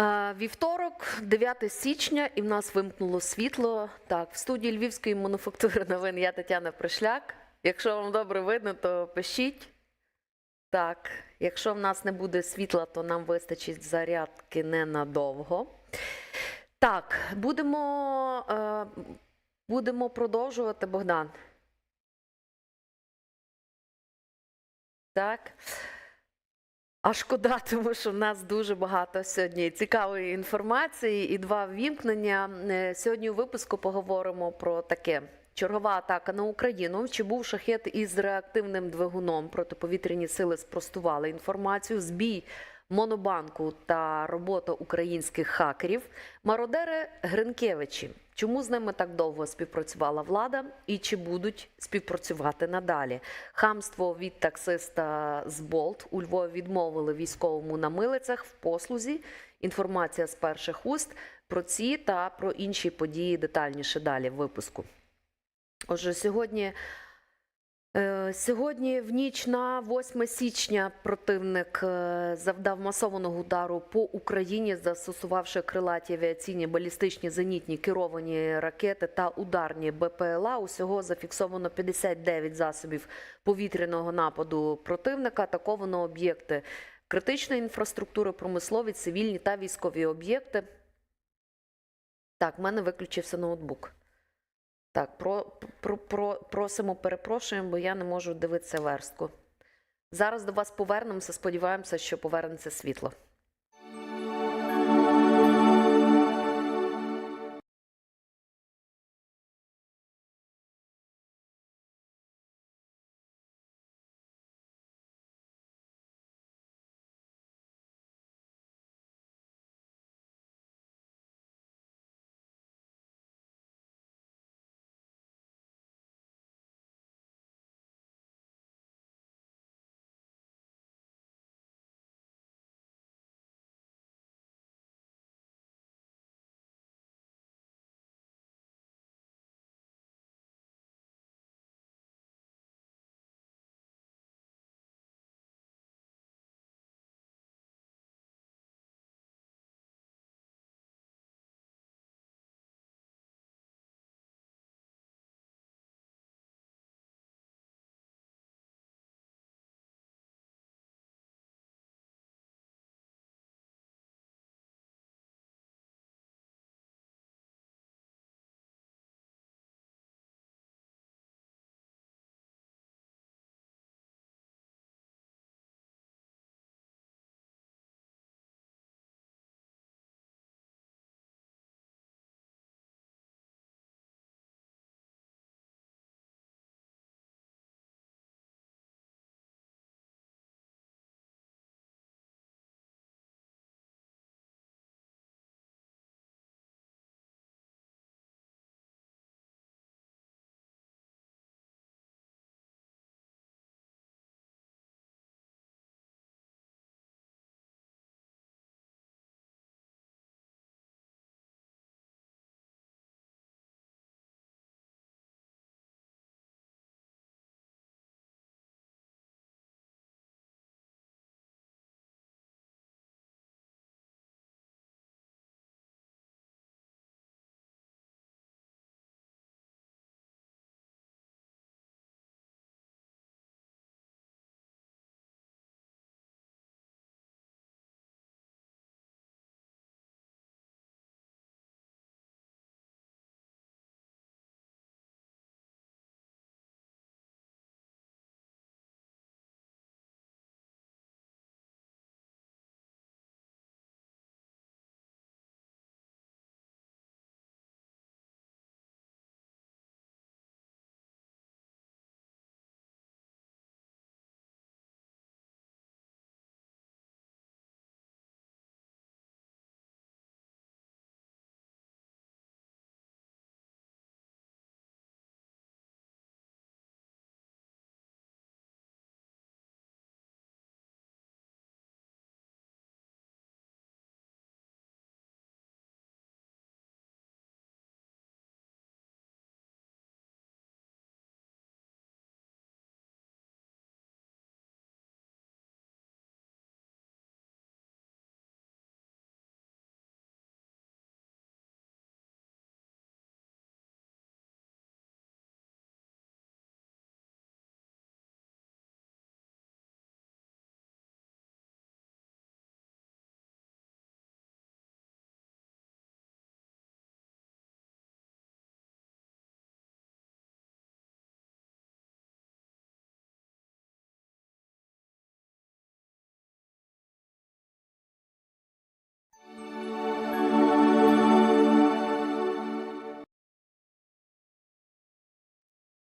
Е, Вівторок, 9 січня, і в нас вимкнуло світло. Так, в студії Львівської мануфактури новин я Тетяна Пришляк. Якщо вам добре видно, то пишіть. Так, якщо в нас не буде світла, то нам вистачить зарядки ненадовго. Так, будемо, е, будемо продовжувати, Богдан. Так. А шкода, тому що в нас дуже багато сьогодні цікавої інформації і два ввімкнення. Е, Сьогодні у випуску поговоримо про таке. Чергова атака на Україну. Чи був шахет із реактивним двигуном? Протиповітряні сили спростували інформацію. Збій Монобанку та робота українських хакерів. Мародери Гринкевичі. Чому з ними так довго співпрацювала влада і чи будуть співпрацювати надалі? Хамство від таксиста з Болт у Львові відмовили військовому на милицях в послузі. Інформація з перших уст про ці та про інші події детальніше далі в випуску. Отже, сьогодні, сьогодні в ніч на 8 січня противник е, завдав масованого удару по Україні, застосувавши крилаті авіаційні балістичні зенітні керовані ракети та ударні БПЛА. Усього зафіксовано 59 засобів повітряного нападу противника. Атаковано об'єкти критичної інфраструктури, промислові, цивільні та військові об'єкти. Так, в мене виключився ноутбук. Так, про, про, про, просимо, перепрошуємо, бо я не можу дивитися верстку. Зараз до вас повернемося. Сподіваємося, що повернеться світло.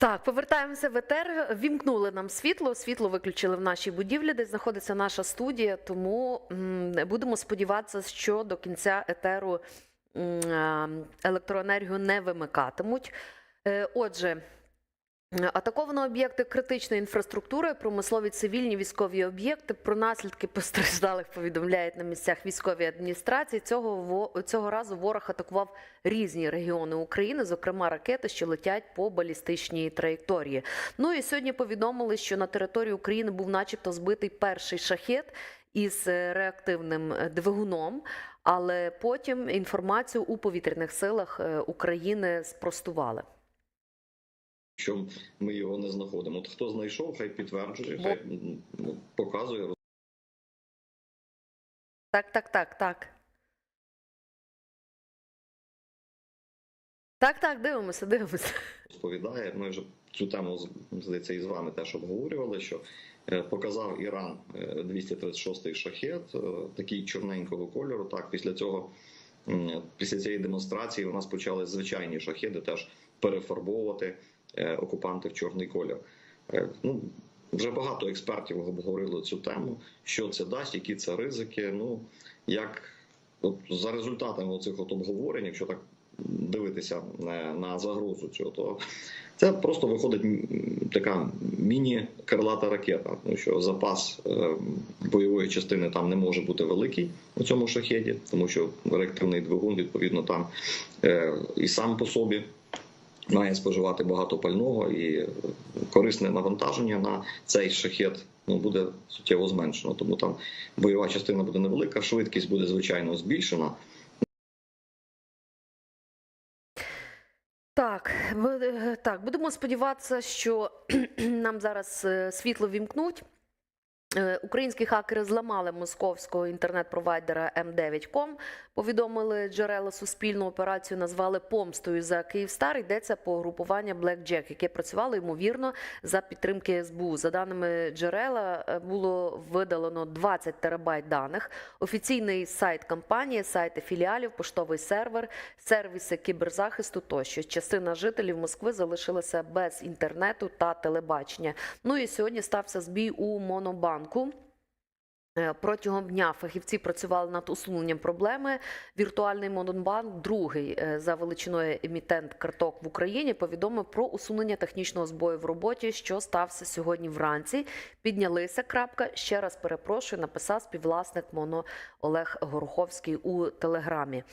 Так, повертаємося в етер. Вімкнули нам світло. Світло виключили в нашій будівлі, де знаходиться наша студія. Тому будемо сподіватися, що до кінця етеру електроенергію не вимикатимуть. Е, Отже. Атаковано об'єкти критичної інфраструктури, промислові цивільні військові об'єкти. Про наслідки постраждалих повідомляють на місцях військові адміністрації. Цього цього разу ворог атакував різні регіони України, зокрема ракети, що летять по балістичній траєкторії. Ну і сьогодні повідомили, що на території України був, начебто, збитий перший шахет із е, реактивним е, двигуном. Але потім інформацію у повітряних силах е, України спростували. Що ми його не знаходимо. От хто знайшов, хай підтверджує, хай м, показує, Так, так, так, так. Так, так, дивимося, дивимося. розповідає. Ми вже цю тему здається і з вами теж обговорювали. Що е, показав Іран е, 236-й шахет, е, такий чорненького кольору. Так, після цього, після цієї демонстрації, у нас почали звичайні шахеди теж перефарбовувати е, окупанти в чорний колір. Е, Ну, вже багато експертів обговорили цю тему, що це дасть, які це ризики. Ну як от за результатами цих обговорень, якщо так дивитися на, на загрозу цього, то це просто виходить така міні-крилата ракета. Тому що запас е, бойової частини там не може бути великий у цьому шахеді, тому що реактивний двигун відповідно там е, і сам по собі. Має споживати багато пального і корисне навантаження на цей шахет ну, буде суттєво зменшено. Тому там бойова частина буде невелика, швидкість буде звичайно збільшена. Так, е, так, будемо сподіватися, що нам зараз е, світло вімкнуть. Е, Українські хакери зламали московського інтернет-провайдера М9.com. Повідомили джерела суспільну операцію, назвали помстою за Київстар. Йдеться по групування BlackJack, яке працювало ймовірно за підтримки СБУ. За даними джерела, е, було видалено 20 терабайт даних. Офіційний сайт компанії, сайти філіалів, поштовий сервер, сервіси кіберзахисту тощо. Частина жителів Москви залишилася без інтернету та телебачення. Ну і сьогодні стався збій у Монобанку. Е, Протягом дня фахівці працювали над усуненням проблеми. Віртуальний Монобанк, другий е, за величиною емітент карток в Україні, повідомив про усунення технічного збою в роботі, що стався сьогодні вранці. Піднялися. Крапка ще раз перепрошую. Написав співвласник Моно Олег Гороховський у телеграмі.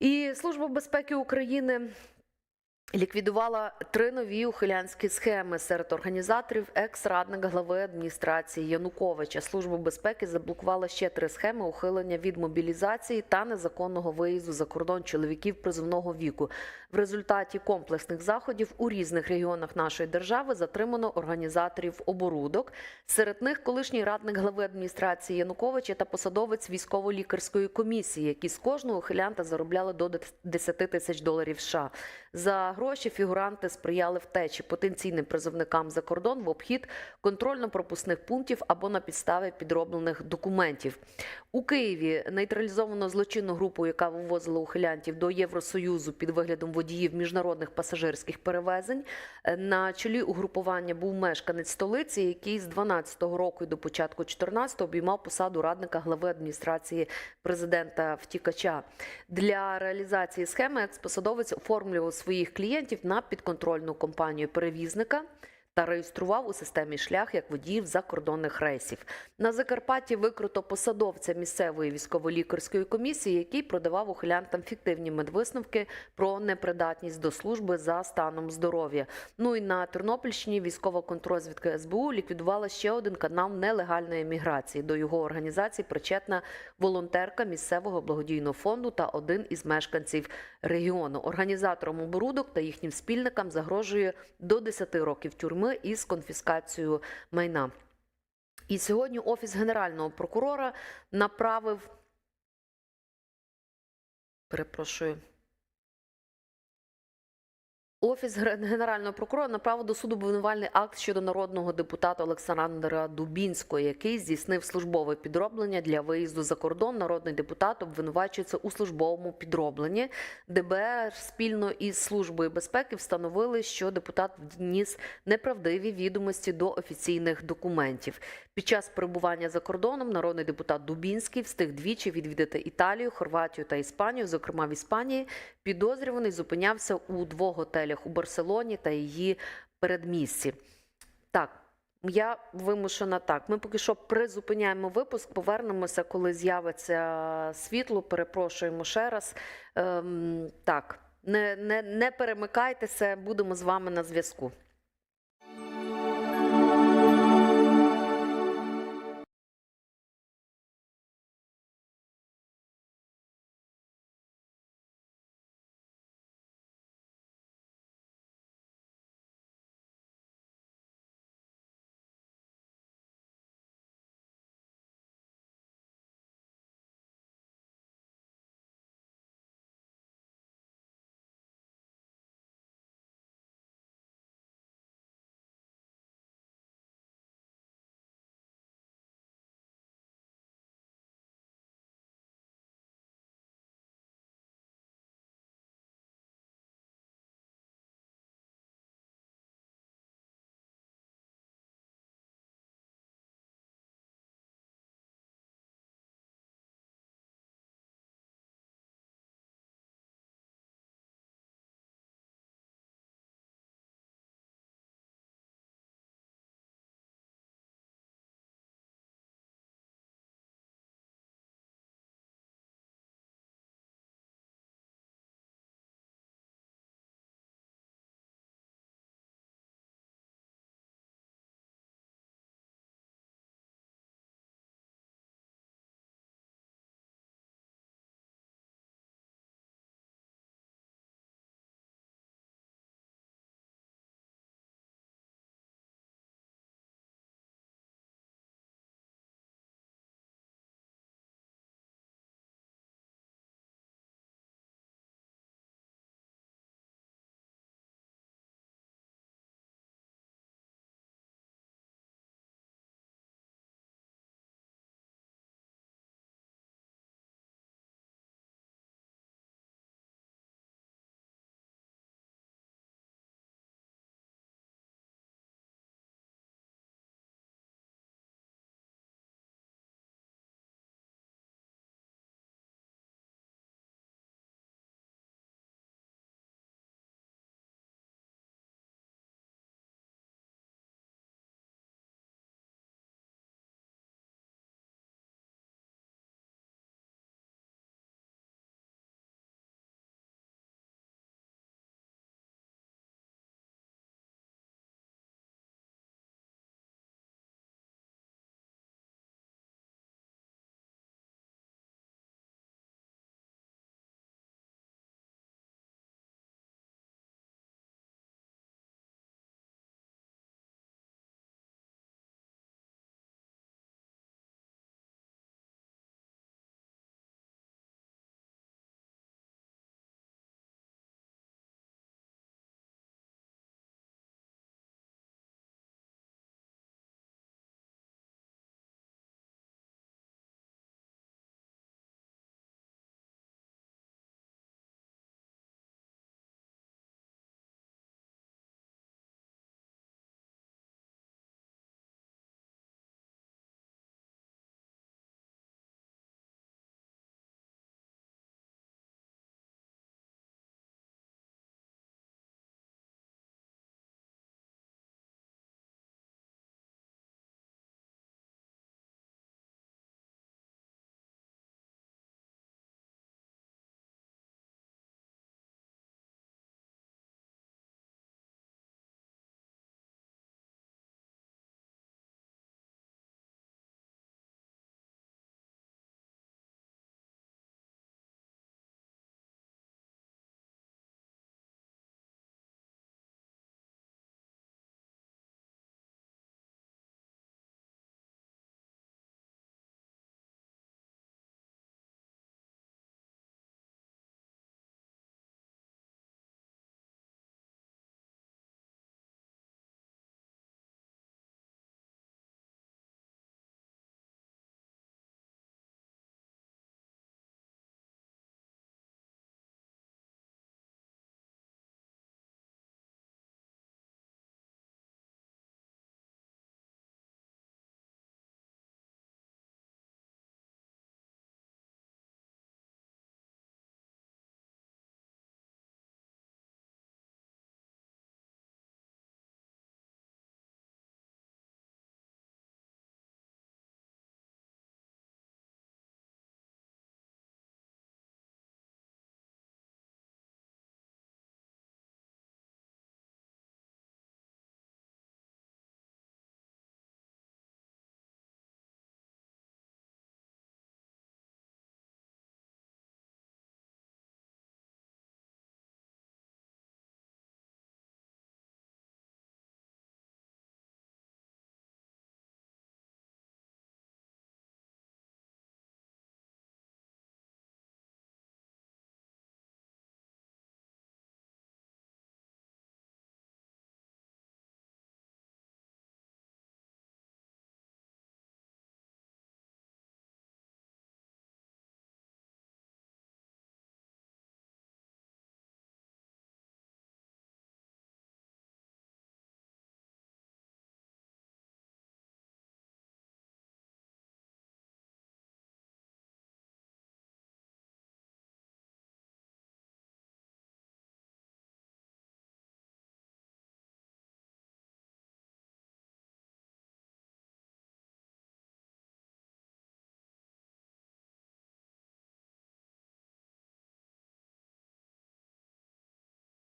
І Служба безпеки України ліквідувала три нові ухилянські схеми серед організаторів екс-радник глави адміністрації Януковича. Служба безпеки заблокувала ще три схеми ухилення від мобілізації та незаконного виїзду за кордон чоловіків призовного віку. В результаті комплексних заходів у різних регіонах нашої держави затримано організаторів оборудок. Серед них колишній радник глави адміністрації Януковича та посадовець військово-лікарської комісії, які з кожного ухилянта заробляли до 10 тисяч доларів США. За гроші фігуранти сприяли втечі потенційним призовникам за кордон в обхід контрольно-пропускних пунктів або на підставі підроблених документів. У Києві нейтралізовано злочинну групу, яка вивозила ухилянтів до Євросоюзу під виглядом водіїв міжнародних пасажирських перевезень. Е, На чолі угрупування був мешканець столиці, який з 12-го року і до початку 14-го обіймав посаду радника глави адміністрації президента втікача. Для реалізації схеми експосадовець оформлював своїх клієнтів на підконтрольну компанію перевізника. Та реєстрував у системі шлях як водіїв закордонних рейсів. На Закарпатті викрито посадовця місцевої військово-лікарської комісії, який продавав ухилянтам фіктивні медвисновки про непридатність до служби за станом здоров'я. Ну і на Тернопільщині військова контррозвідка СБУ ліквідувала ще один канал нелегальної міграції. До його організації причетна волонтерка місцевого благодійного фонду та один із мешканців регіону. Організаторам оборудок та їхнім спільникам загрожує до 10 років тюрми із конфіскацією майна. І сьогодні офіс генерального прокурора направив. Перепрошую. Офіс ген- генерального прокурора направив до суду обвинувальний акт щодо народного депутата Олександра Дубінського, який здійснив службове підроблення для виїзду за кордон. Народний депутат обвинувачується у службовому підробленні. ДБР спільно із службою безпеки встановили, що депутат вніс неправдиві відомості до офіційних документів. Під час перебування за кордоном народний депутат Дубінський встиг двічі відвідати Італію, Хорватію та Іспанію. Зокрема, в Іспанії підозрюваний зупинявся у двох готелях у Барселоні та її передмісті. Так, я вимушена так. Ми поки що призупиняємо випуск, повернемося, коли з'явиться світло. Перепрошуємо ще раз. Ем, так, не, не, не перемикайтеся, будемо з вами на зв'язку.